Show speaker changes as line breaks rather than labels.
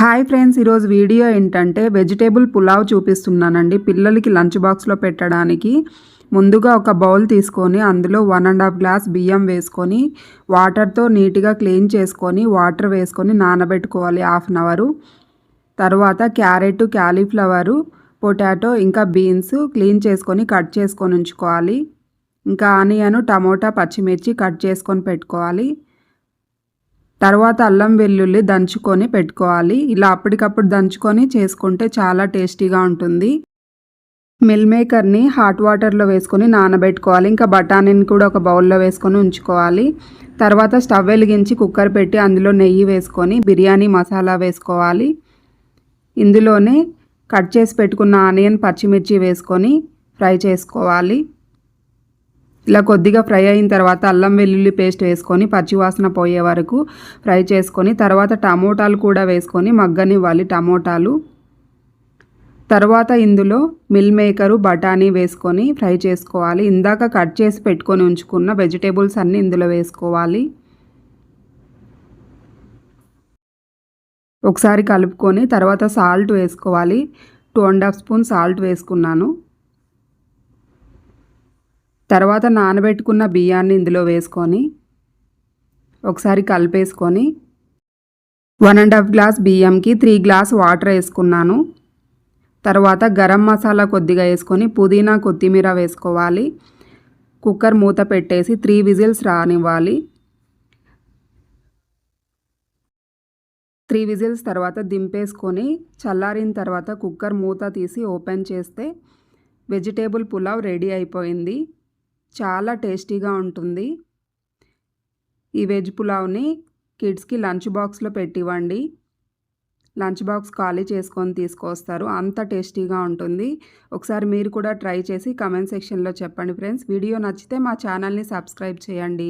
Hi friends ఈరోజు video ఏంటంటే vegetable pulao చూపిస్తున్నానండి. పిల్లలకి లంచ్ బాక్స్లో పెట్టడానికి ముందుగా ఒక బౌల్ తీసుకొని అందులో వన్ అండ్ హాఫ్ గ్లాస్ బియ్యం వేసుకొని వాటర్తో నీట్గా క్లీన్ చేసుకొని వాటర్ వేసుకొని నానబెట్టుకోవాలి హాఫ్ అన్ అవరు. తర్వాత క్యారెట్ క్యాలీఫ్లవరు పొటాటో ఇంకా బీన్స్ క్లీన్ చేసుకొని కట్ చేసుకొని ఉంచుకోవాలి. ఇంకా ఆనియన్ టమోటా పచ్చిమిర్చి కట్ చేసుకొని పెట్టుకోవాలి. తర్వాత అల్లం వెల్లుల్లి దంచుకొని పెట్టుకోవాలి. ఇలా అప్పటికప్పుడు దంచుకొని చేసుకుంటే చాలా టేస్టీగా ఉంటుంది. మిల్ మేకర్ని హాట్ వాటర్లో వేసుకొని నానబెట్టుకోవాలి. ఇంకా బఠానీని కూడా ఒక బౌల్లో వేసుకొని ఉంచుకోవాలి. తర్వాత స్టవ్ వెలిగించి కుక్కర్ పెట్టి అందులో నెయ్యి వేసుకొని బిర్యానీ మసాలా వేసుకోవాలి. ఇందులోనే కట్ చేసి పెట్టుకున్న ఆనియన్ పచ్చిమిర్చి వేసుకొని ఫ్రై చేసుకోవాలి. ఇలా కొద్దిగా ఫ్రై అయిన తర్వాత అల్లం వెల్లుల్లి పేస్ట్ వేసుకొని పచ్చివాసన పోయే వరకు ఫ్రై చేసుకొని తర్వాత టమోటాలు కూడా వేసుకొని మగ్గనివ్వాలి టమోటాలు. తర్వాత ఇందులో మిల్ మేకరు బఠానీ వేసుకొని ఫ్రై చేసుకోవాలి. ఇందాక కట్ చేసి పెట్టుకొని ఉంచుకున్న వెజిటేబుల్స్ అన్నీ ఇందులో వేసుకోవాలి. ఒకసారి కలుపుకొని తర్వాత సాల్ట్ వేసుకోవాలి. Two and half spoon salt వేసుకున్నాను. తర్వాత నానబెట్టుకున్న బియ్యాన్ని ఇందులో వేసుకొని ఒకసారి కలిపేసుకొని వన్ అండ్ హాఫ్ గ్లాస్ బియ్యంకి త్రీ గ్లాస్ వాటర్ వేసుకున్నాను. తర్వాత గరం మసాలా కొద్దిగా వేసుకొని పుదీనా కొత్తిమీర వేసుకోవాలి. కుక్కర్ మూత పెట్టేసి త్రీ విజిల్స్ రానివ్వాలి. త్రీ విజిల్స్ తర్వాత దింపేసుకొని చల్లారిన తర్వాత కుక్కర్ మూత తీసి ఓపెన్ చేస్తే వెజిటేబుల్ పులావ్ రెడీ అయిపోయింది. చాలా టేస్టీగా ఉంటుంది. ఈ వెజ్ పులావ్ని కిడ్స్కి లంచ్ బాక్స్లో పెట్టివ్వండి. లంచ్ బాక్స్ ఖాళీ చేసుకొని తీసుకొస్తారు. అంత టేస్టీగా ఉంటుంది. ఒకసారి మీరు కూడా ట్రై చేసి కమెంట్ సెక్షన్లో చెప్పండి ఫ్రెండ్స్. వీడియో నచ్చితే మా ఛానల్ని సబ్స్క్రైబ్ చేయండి.